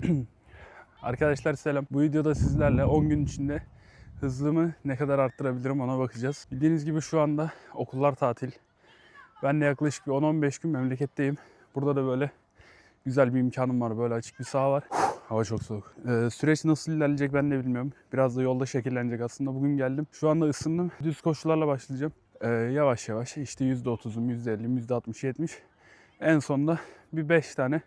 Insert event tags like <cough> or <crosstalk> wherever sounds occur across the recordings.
<clears throat> Arkadaşlar selam. Bu videoda sizlerle 10 gün içinde hızımı ne kadar arttırabilirim ona bakacağız. Bildiğiniz gibi şu anda okullar tatil. Ben de yaklaşık bir 10-15 gün memleketteyim. Burada da böyle güzel bir imkanım var. Böyle açık bir saha var. Hava çok soğuk. Ee, süreç nasıl ilerleyecek ben de bilmiyorum. Biraz da yolda şekillenecek aslında. Bugün geldim. Şu anda ısındım. Düz koşularla başlayacağım. Ee, yavaş yavaş işte %30'um, %50'im, %60, 70. En sonunda bir 5 tane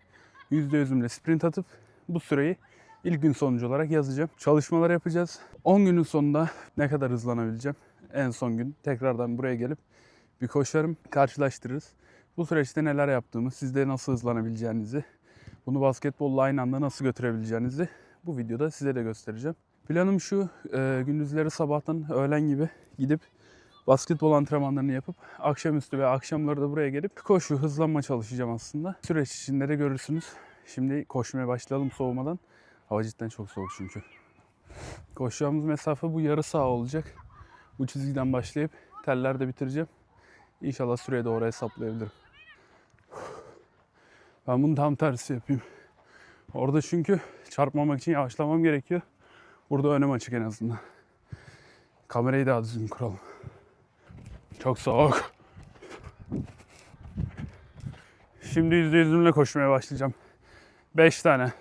%100'ümle sprint atıp bu süreyi ilk gün sonucu olarak yazacağım. Çalışmalar yapacağız. 10 günün sonunda ne kadar hızlanabileceğim? En son gün tekrardan buraya gelip bir koşarım, karşılaştırırız. Bu süreçte neler yaptığımı, sizde nasıl hızlanabileceğinizi, bunu basketbolla aynı anda nasıl götürebileceğinizi bu videoda size de göstereceğim. Planım şu, e, gündüzleri sabahtan öğlen gibi gidip basketbol antrenmanlarını yapıp akşamüstü ve akşamları da buraya gelip koşu, hızlanma çalışacağım aslında. Süreç içinde de görürsünüz. Şimdi koşmaya başlayalım soğumadan. Hava cidden çok soğuk çünkü. Koşacağımız mesafe bu yarı saha olacak. Bu çizgiden başlayıp tellerde bitireceğim. İnşallah süreyi de oraya hesaplayabilirim. Ben bunu tam tersi yapayım. Orada çünkü çarpmamak için yavaşlamam gerekiyor. Burada önüm açık en azından. Kamerayı daha düzgün kuralım. Çok soğuk. Şimdi yüzde yüzümle koşmaya başlayacağım. 5 tane.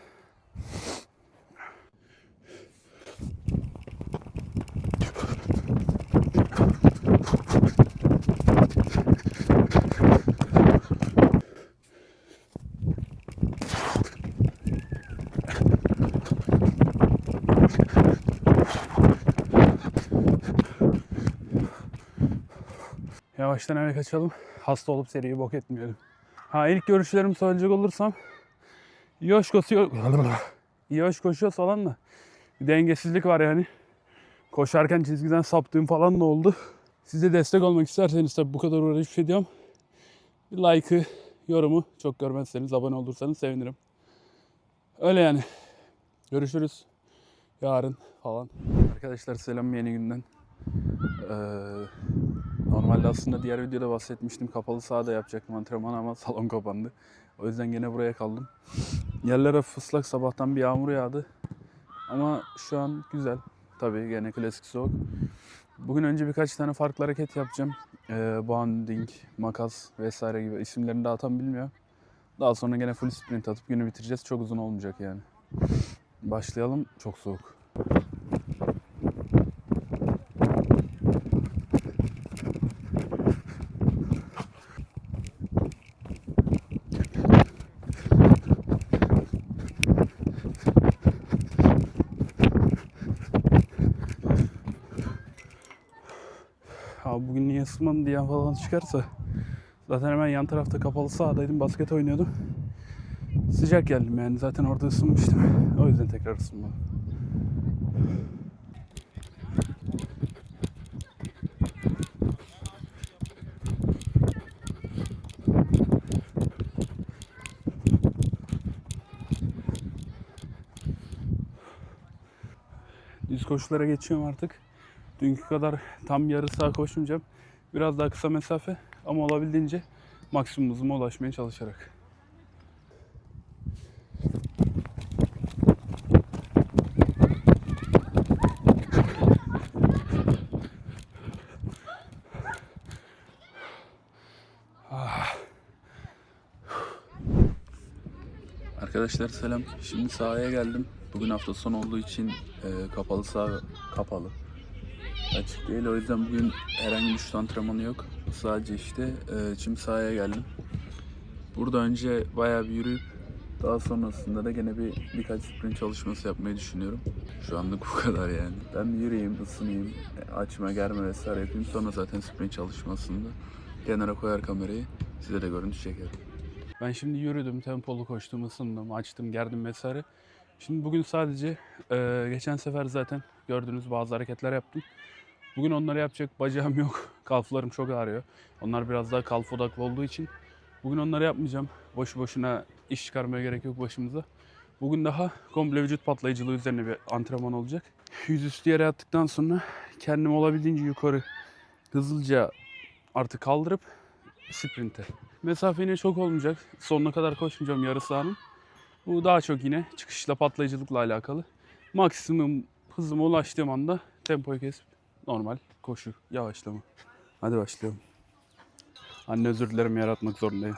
Yavaştan eve kaçalım. Hasta olup seriyi bok etmeyelim. Ha ilk görüşlerimi söyleyecek olursam iyi hoş koşuyor. <laughs> iyi hoş koşuyor falan da bir dengesizlik var yani. Koşarken çizgiden saptığım falan da oldu. Siz de destek olmak isterseniz tabii bu kadar uğraşıp şey diyorum. Bir like'ı, yorumu çok görmezseniz abone olursanız sevinirim. Öyle yani. Görüşürüz. Yarın falan. Arkadaşlar selam yeni günden. Ee, Normalde aslında diğer videoda bahsetmiştim. Kapalı sahada yapacaktım antrenman ama <laughs> salon kapandı. O yüzden gene buraya kaldım. Yerler hafif ıslak. Sabahtan bir yağmur yağdı. Ama şu an güzel. Tabii gene klasik soğuk. Bugün önce birkaç tane farklı hareket yapacağım. Ee, bounding, makas vesaire gibi isimlerini daha tam bilmiyorum. Daha sonra gene full sprint atıp günü bitireceğiz. Çok uzun olmayacak yani. Başlayalım. Çok soğuk. Abi bugün niye ısınmadım diye falan çıkarsa zaten hemen yan tarafta kapalı sahadaydım basket oynuyordum. Sıcak geldim yani zaten orada ısınmıştım. O yüzden tekrar ısınmadım. Düz koşulara geçiyorum artık. Dünkü kadar tam yarı saat koşmayacağım. Biraz daha kısa mesafe ama olabildiğince maksimum hızıma ulaşmaya çalışarak. Ah. Arkadaşlar selam. Şimdi sahaya geldim. Bugün hafta sonu olduğu için e, kapalı saha kapalı. Açık değil. O yüzden bugün herhangi bir şut antrenmanı yok. Sadece işte e, çim sahaya geldim. Burada önce bayağı bir yürüyüp daha sonrasında da gene bir birkaç sprint çalışması yapmayı düşünüyorum. Şu anlık <laughs> bu kadar yani. Ben bir yürüyeyim, ısınayım, e, açma, germe vesaire yapayım. Sonra zaten sprint çalışmasında kenara koyar kamerayı. Size de görüntü çekerim. Ben şimdi yürüdüm, tempolu koştum, ısındım, açtım, gerdim vesaire. Şimdi bugün sadece e, geçen sefer zaten gördüğünüz bazı hareketler yaptım. Bugün onları yapacak bacağım yok. <laughs> Kalflarım çok ağrıyor. Onlar biraz daha kalf odaklı olduğu için bugün onları yapmayacağım. Boşu boşuna iş çıkarmaya gerek yok başımıza. Bugün daha komple vücut patlayıcılığı üzerine bir antrenman olacak. <laughs> Yüzüstü yere attıktan sonra kendimi olabildiğince yukarı hızlıca artık kaldırıp sprinte. Mesafe yine çok olmayacak. Sonuna kadar koşmayacağım yarı sahanın. Bu daha çok yine çıkışla patlayıcılıkla alakalı. Maksimum hızıma ulaştığım anda tempoyu kesip normal koşu, yavaşlama. Hadi başlayalım. Anne özür dilerim yaratmak zorundayım.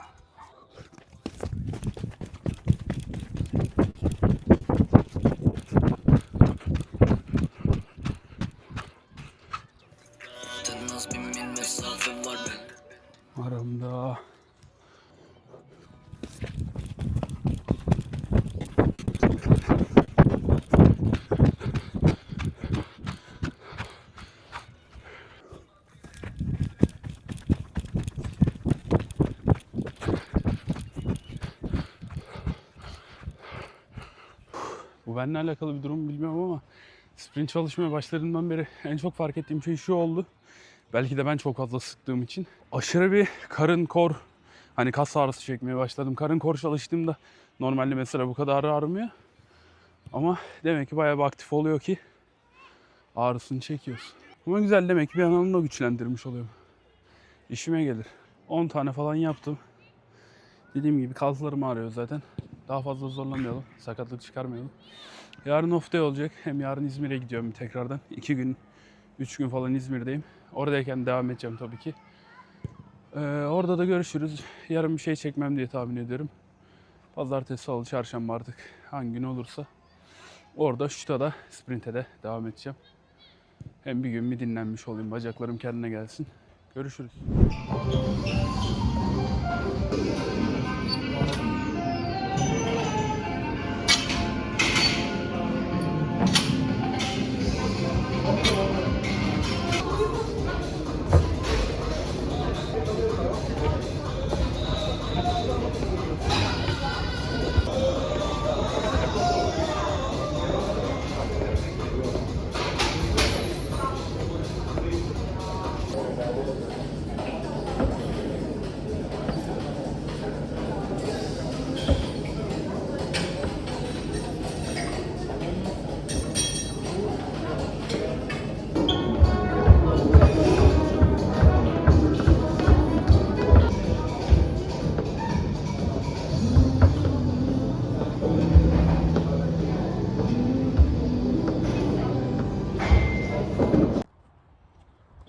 Bu benimle alakalı bir durum bilmiyorum ama sprint çalışmaya başladığımdan beri en çok fark ettiğim şey şu oldu. Belki de ben çok fazla sıktığım için. Aşırı bir karın kor hani kas ağrısı çekmeye başladım. Karın kor çalıştığımda normalde mesela bu kadar ağrımıyor. Ama demek ki bayağı bir aktif oluyor ki ağrısını çekiyoruz. Ama güzel demek ki bir yandan da güçlendirmiş oluyorum. İşime gelir. 10 tane falan yaptım. Dediğim gibi kaslarım ağrıyor zaten. Daha fazla zorlamayalım. Sakatlık çıkarmayalım. Yarın off day olacak. Hem yarın İzmir'e gidiyorum tekrardan. 2 gün, 3 gün falan İzmir'deyim. Oradayken devam edeceğim tabii ki. Ee, orada da görüşürüz. Yarın bir şey çekmem diye tahmin ediyorum. Pazartesi, salı, çarşamba artık hangi gün olursa. Orada şuta da sprinte de devam edeceğim. Hem bir gün bir dinlenmiş olayım. Bacaklarım kendine gelsin. Görüşürüz.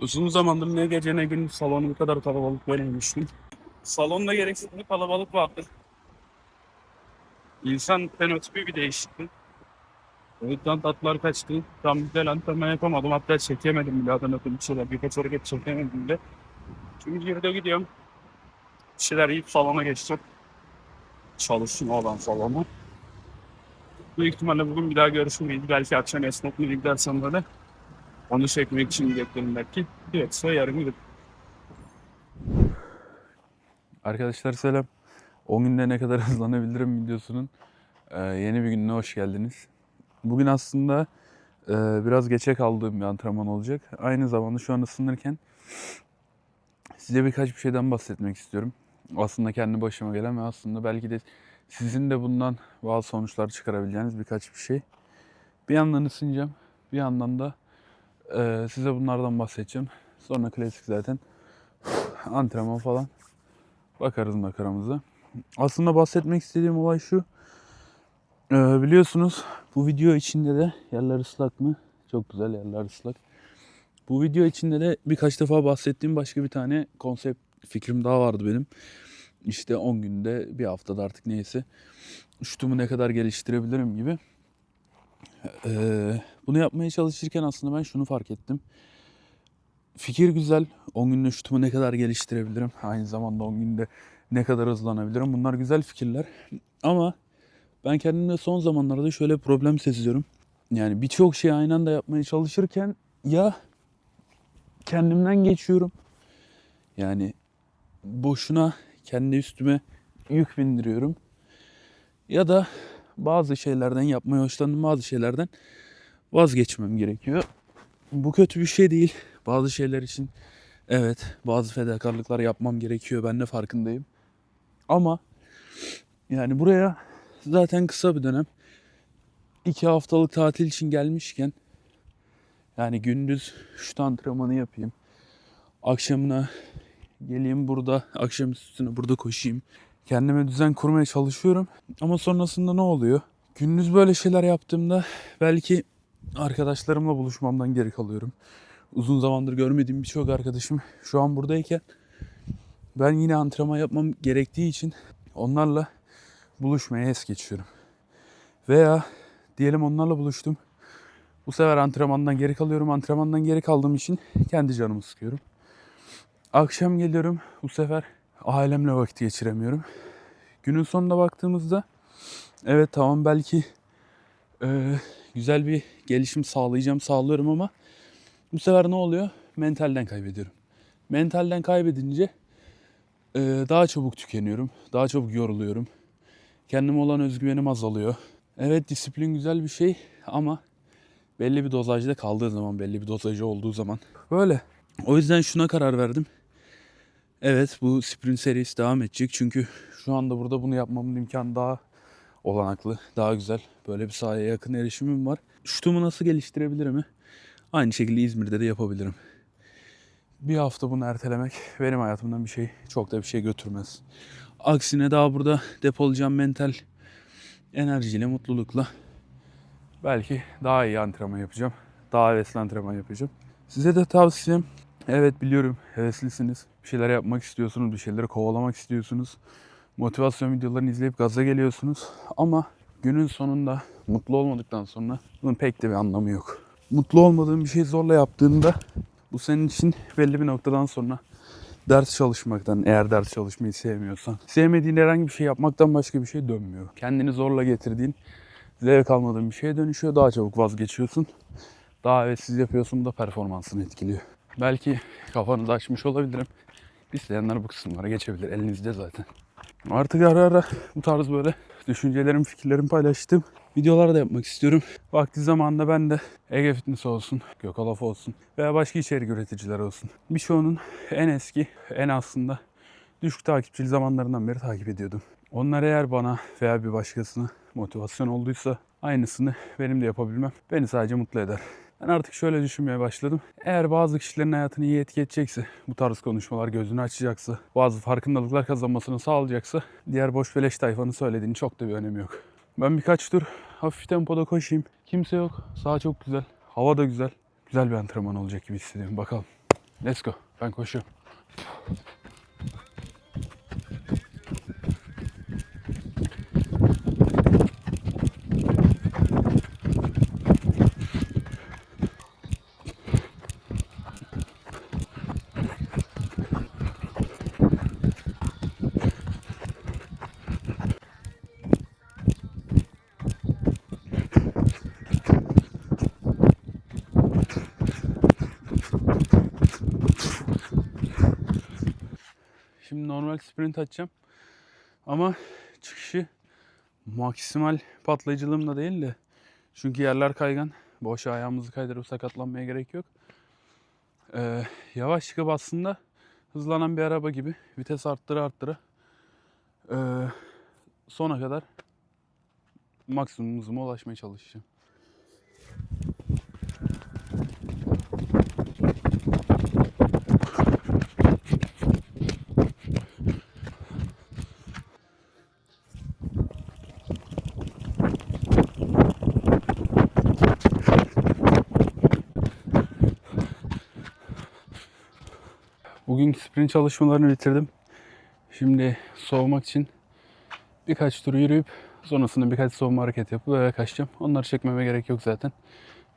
Uzun zamandır ne gece ne gün salonu bu kadar kalabalık görmemiştim. Salonda gereksiz bir kalabalık vardı. İnsan fenotipi bir değişikti. O yüzden tatlar kaçtı. Tam güzel antrenman yapamadım. Hatta çekemedim bile adına bir şeyler. Birkaç hareket çekemedim bile. Şimdi geride gidiyorum. Bir şeyler yiyip salona geçeceğim. Çalışsın olan salonu. Büyük ihtimalle bugün bir daha görüşmeyiz. Belki akşam esnetmeye gidersem böyle. Onu çekmek için belki. Yoksa yarın gidip. Arkadaşlar selam. 10 günde ne kadar <laughs> hızlanabilirim videosunun e, yeni bir gününe hoş geldiniz. Bugün aslında e, biraz geçe kaldığım bir antrenman olacak. Aynı zamanda şu an ısınırken size birkaç bir şeyden bahsetmek istiyorum. Aslında kendi başıma gelen ve aslında belki de sizin de bundan bazı sonuçlar çıkarabileceğiniz birkaç bir şey. Bir yandan ısınacağım, bir yandan da ee, size bunlardan bahsedeceğim. Sonra klasik zaten <sighs> antrenman falan bakarız makaramıza. Aslında bahsetmek istediğim olay şu. Ee, biliyorsunuz bu video içinde de yerler ıslak mı? Çok güzel yerler ıslak. Bu video içinde de birkaç defa bahsettiğim başka bir tane konsept fikrim daha vardı benim. İşte 10 günde bir haftada artık neyse şutumu ne kadar geliştirebilirim gibi. Ee, bunu yapmaya çalışırken aslında ben şunu fark ettim. Fikir güzel. 10 günde şutumu ne kadar geliştirebilirim? Aynı zamanda 10 günde ne kadar hızlanabilirim? Bunlar güzel fikirler. Ama ben kendimde son zamanlarda şöyle problem seziyorum. Yani birçok şeyi aynı anda yapmaya çalışırken ya kendimden geçiyorum. Yani boşuna kendi üstüme yük bindiriyorum. Ya da bazı şeylerden yapmaya hoşlandığım bazı şeylerden vazgeçmem gerekiyor. Bu kötü bir şey değil. Bazı şeyler için evet bazı fedakarlıklar yapmam gerekiyor. Ben de farkındayım. Ama yani buraya zaten kısa bir dönem iki haftalık tatil için gelmişken yani gündüz şu antrenmanı yapayım. Akşamına geleyim burada akşam üstüne burada koşayım. Kendime düzen kurmaya çalışıyorum. Ama sonrasında ne oluyor? Gündüz böyle şeyler yaptığımda belki arkadaşlarımla buluşmamdan geri kalıyorum. Uzun zamandır görmediğim birçok arkadaşım şu an buradayken ben yine antrenman yapmam gerektiği için onlarla buluşmaya es geçiyorum. Veya diyelim onlarla buluştum. Bu sefer antrenmandan geri kalıyorum. Antrenmandan geri kaldığım için kendi canımı sıkıyorum. Akşam geliyorum. Bu sefer ailemle vakit geçiremiyorum. Günün sonuna baktığımızda evet tamam belki e, güzel bir gelişim sağlayacağım, sağlıyorum ama bu sefer ne oluyor? Mentalden kaybediyorum. Mentalden kaybedince e, daha çabuk tükeniyorum. Daha çabuk yoruluyorum. Kendime olan özgüvenim azalıyor. Evet disiplin güzel bir şey ama belli bir dozajda kaldığı zaman, belli bir dozajı olduğu zaman böyle. O yüzden şuna karar verdim. Evet bu sprint serisi devam edecek çünkü şu anda burada bunu yapmamın imkanı daha olanaklı, daha güzel. Böyle bir sahaya yakın erişimim var. Şutumu nasıl geliştirebilirim? Aynı şekilde İzmir'de de yapabilirim. Bir hafta bunu ertelemek benim hayatımdan bir şey, çok da bir şey götürmez. Aksine daha burada depolayacağım mental enerjiyle, mutlulukla belki daha iyi antrenman yapacağım. Daha hevesli antrenman yapacağım. Size de tavsiyem, evet biliyorum heveslisiniz. Bir şeyler yapmak istiyorsunuz, bir şeyleri kovalamak istiyorsunuz. Motivasyon videolarını izleyip gaza geliyorsunuz. Ama günün sonunda mutlu olmadıktan sonra bunun pek de bir anlamı yok. Mutlu olmadığın bir şeyi zorla yaptığında bu senin için belli bir noktadan sonra ders çalışmaktan eğer ders çalışmayı sevmiyorsan sevmediğin herhangi bir şey yapmaktan başka bir şey dönmüyor. Kendini zorla getirdiğin zevk almadığın bir şeye dönüşüyor. Daha çabuk vazgeçiyorsun. Daha hevessiz yapıyorsun. Da performansını etkiliyor. Belki kafanızı açmış olabilirim. İsteyenler bu kısımlara geçebilir. Elinizde zaten. Artık ara ara bu tarz böyle düşüncelerimi, fikirlerimi paylaştığım videolar da yapmak istiyorum. Vakti zamanında ben de Ege Fitness olsun, Gökalaf olsun veya başka içerik üreticiler olsun. Birçoğunun en eski, en aslında düşük takipçili zamanlarından beri takip ediyordum. Onlar eğer bana veya bir başkasına motivasyon olduysa aynısını benim de yapabilmem beni sadece mutlu eder. Ben artık şöyle düşünmeye başladım. Eğer bazı kişilerin hayatını iyi etki edecekse, bu tarz konuşmalar gözünü açacaksa, bazı farkındalıklar kazanmasını sağlayacaksa diğer boş beleş tayfanın söylediğinin çok da bir önemi yok. Ben birkaç tur hafif tempoda koşayım. Kimse yok. Sağ çok güzel. Hava da güzel. Güzel bir antrenman olacak gibi hissediyorum. Bakalım. Let's go. Ben koşuyorum. Şimdi normal sprint atacağım. Ama çıkışı maksimal patlayıcılığımla değil de çünkü yerler kaygan. Boş ayağımızı kaydırıp sakatlanmaya gerek yok. Ee, yavaş çıkıp aslında hızlanan bir araba gibi vites arttıra arttıra ee, sona kadar maksimum hızıma ulaşmaya çalışacağım. Bugünkü sprint çalışmalarını bitirdim. Şimdi soğumak için birkaç tur yürüyüp sonrasında birkaç soğuma hareket yapıp eve kaçacağım. Onları çekmeme gerek yok zaten.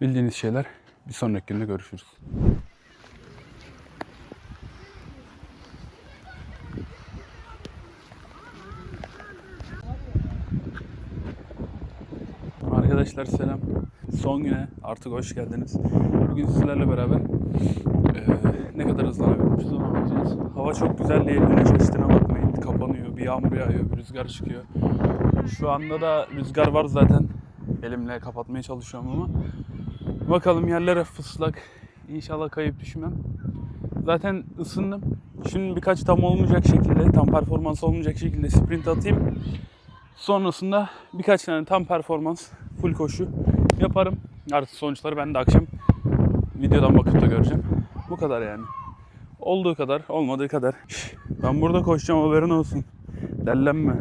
Bildiğiniz şeyler. Bir sonraki günde görüşürüz. Arkadaşlar selam. Son güne artık hoş geldiniz. Bugün sizlerle beraber ne kadar hızlanabilmişiz ona bakacağız. Hava çok güzel değil. Güneş açtığına bakmayın. Kapanıyor. Bir yağmur yağıyor. Bir rüzgar çıkıyor. Şu anda da rüzgar var zaten. Elimle kapatmaya çalışıyorum ama. Bakalım yerlere fıslak. İnşallah kayıp düşmem. Zaten ısındım. Şimdi birkaç tam olmayacak şekilde, tam performans olmayacak şekilde sprint atayım. Sonrasında birkaç tane tam performans, full koşu yaparım. Artık sonuçları ben de akşam videodan bakıp da göreceğim. Kadar yani. Olduğu kadar, olmadığı kadar. Ben burada koşacağım haberin olsun. Dellenme.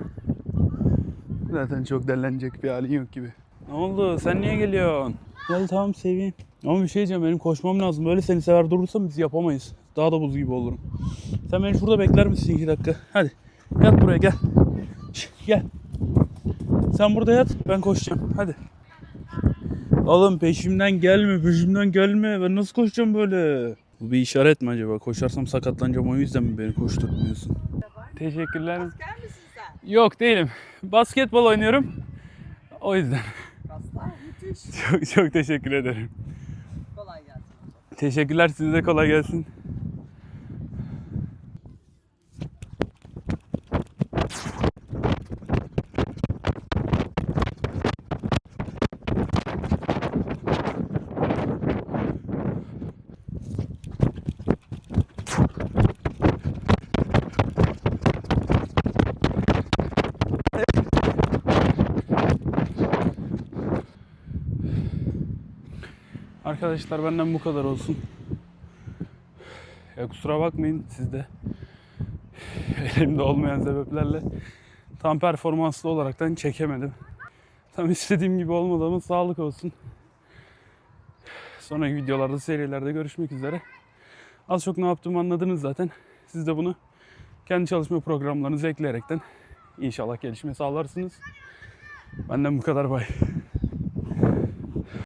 Zaten çok dellenecek bir halin yok gibi. Ne oldu? Sen niye geliyorsun? Gel tamam seveyim. Ama bir şey diyeceğim benim koşmam lazım. Böyle seni sever durursam biz yapamayız. Daha da buz gibi olurum. Sen beni şurada bekler misin iki dakika? Hadi. Yat buraya gel. Şş, gel. Sen burada yat ben koşacağım. Hadi. Oğlum peşimden gelme peşimden gelme. Ben nasıl koşacağım böyle? Bu bir işaret mi acaba? Koşarsam sakatlanacağım o yüzden mi beni koşturtmuyorsun? Teşekkürler. Asker misin sen? Yok değilim. Basketbol oynuyorum. O yüzden. Aslan müthiş. Çok, çok teşekkür ederim. Kolay gelsin. Teşekkürler size de kolay gelsin. Arkadaşlar benden bu kadar olsun. Ya kusura bakmayın siz de elimde olmayan sebeplerle tam performanslı olaraktan çekemedim. Tam istediğim gibi olmadı ama sağlık olsun. Sonraki videolarda, serilerde görüşmek üzere. Az çok ne yaptığımı anladınız zaten. Siz de bunu kendi çalışma programlarınıza ekleyerekten inşallah gelişme sağlarsınız. Benden bu kadar bay.